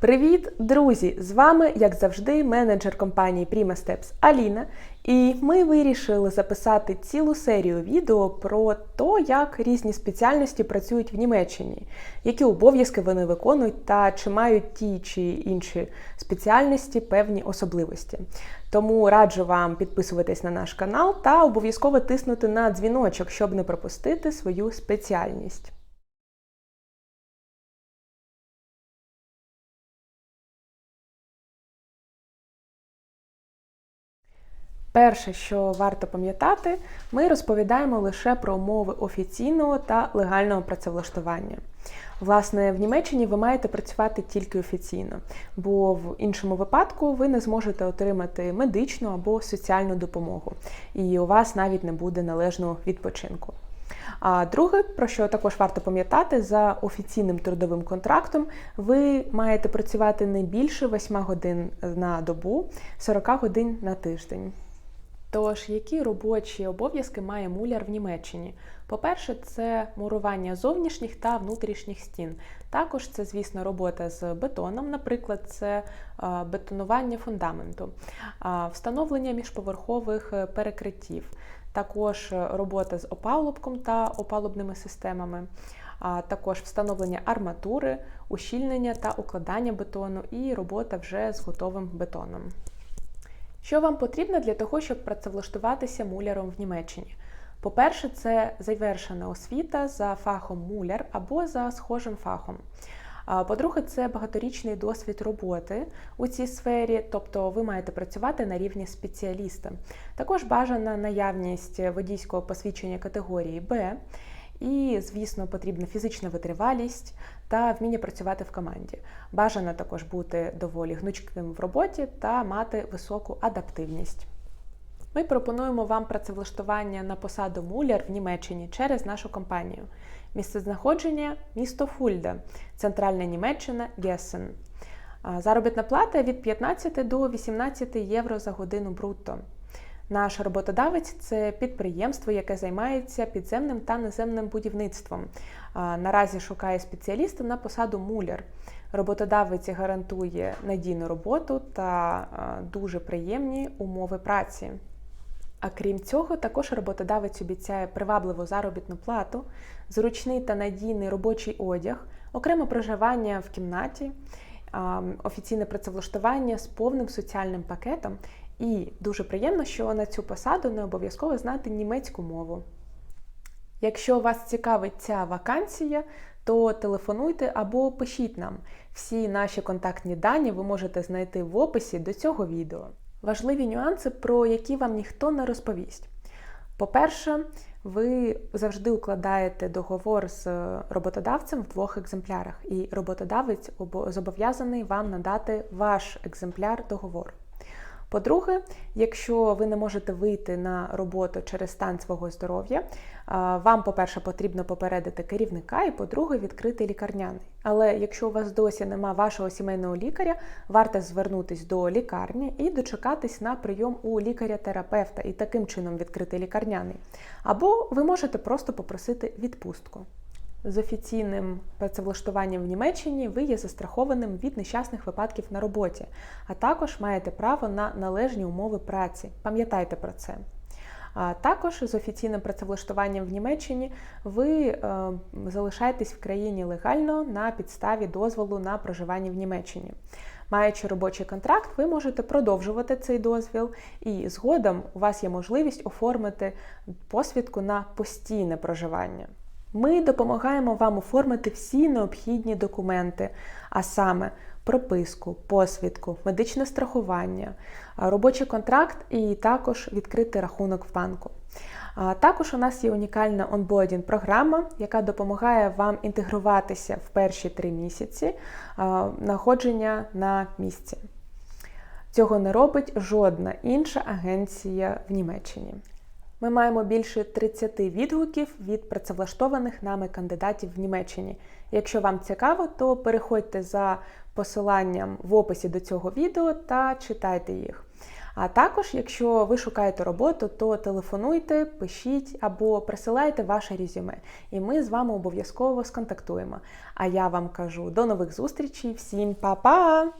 Привіт, друзі! З вами, як завжди, менеджер компанії Prima Steps Аліна. І ми вирішили записати цілу серію відео про те, як різні спеціальності працюють в Німеччині, які обов'язки вони виконують та чи мають ті чи інші спеціальності певні особливості. Тому раджу вам підписуватись на наш канал та обов'язково тиснути на дзвіночок, щоб не пропустити свою спеціальність. Перше, що варто пам'ятати, ми розповідаємо лише про умови офіційного та легального працевлаштування. Власне, в Німеччині ви маєте працювати тільки офіційно, бо в іншому випадку ви не зможете отримати медичну або соціальну допомогу, і у вас навіть не буде належного відпочинку. А друге, про що також варто пам'ятати, за офіційним трудовим контрактом ви маєте працювати не більше 8 годин на добу, 40 годин на тиждень. Тож, які робочі обов'язки має муляр в Німеччині? По-перше, це мурування зовнішніх та внутрішніх стін. Також це, звісно, робота з бетоном, наприклад, це бетонування фундаменту, встановлення міжповерхових е, перекриттів, також робота з опалубком та опалубними системами. Також встановлення арматури, ущільнення та укладання бетону і робота вже з готовим бетоном. Що вам потрібно для того, щоб працевлаштуватися муляром в Німеччині? По-перше, це завершена освіта за фахом муляр або за схожим фахом. По-друге, це багаторічний досвід роботи у цій сфері, тобто ви маєте працювати на рівні спеціаліста. Також бажана наявність водійського посвідчення категорії Б. І, звісно, потрібна фізична витривалість та вміння працювати в команді. Бажано також бути доволі гнучким в роботі та мати високу адаптивність. Ми пропонуємо вам працевлаштування на посаду муляр в Німеччині через нашу компанію. Місце знаходження місто Фульда, Центральна Німеччина, Гесен. Заробітна плата від 15 до 18 євро за годину брутто. Наш роботодавець це підприємство, яке займається підземним та наземним будівництвом. Наразі шукає спеціаліста на посаду муляр. Роботодавець гарантує надійну роботу та дуже приємні умови праці. А крім цього, також роботодавець обіцяє привабливу заробітну плату, зручний та надійний робочий одяг, окреме проживання в кімнаті, офіційне працевлаштування з повним соціальним пакетом і дуже приємно, що на цю посаду не обов'язково знати німецьку мову. Якщо вас цікавить ця вакансія, то телефонуйте або пишіть нам. Всі наші контактні дані ви можете знайти в описі до цього відео. Важливі нюанси, про які вам ніхто не розповість. По-перше, ви завжди укладаєте договор з роботодавцем в двох екземплярах, і роботодавець зобов'язаний вам надати ваш екземпляр договору. По-друге, якщо ви не можете вийти на роботу через стан свого здоров'я, вам, по-перше, потрібно попередити керівника, і по-друге, відкрити лікарняний. Але якщо у вас досі нема вашого сімейного лікаря, варто звернутися до лікарні і дочекатись на прийом у лікаря-терапевта і таким чином відкрити лікарняний. Або ви можете просто попросити відпустку. З офіційним працевлаштуванням в Німеччині ви є застрахованим від нещасних випадків на роботі, а також маєте право на належні умови праці. Пам'ятайте про це. А також з офіційним працевлаштуванням в Німеччині ви е, залишаєтесь в країні легально на підставі дозволу на проживання в Німеччині. Маючи робочий контракт, ви можете продовжувати цей дозвіл, і згодом у вас є можливість оформити посвідку на постійне проживання. Ми допомагаємо вам оформити всі необхідні документи, а саме прописку, посвідку, медичне страхування, робочий контракт і також відкрити рахунок в банку. Також у нас є унікальна онбордінг програма, яка допомагає вам інтегруватися в перші три місяці находження на місці. Цього не робить жодна інша агенція в Німеччині. Ми маємо більше 30 відгуків від працевлаштованих нами кандидатів в Німеччині. Якщо вам цікаво, то переходьте за посиланням в описі до цього відео та читайте їх. А також, якщо ви шукаєте роботу, то телефонуйте, пишіть або присилайте ваше резюме, і ми з вами обов'язково сконтактуємо. А я вам кажу до нових зустрічей, всім па-па!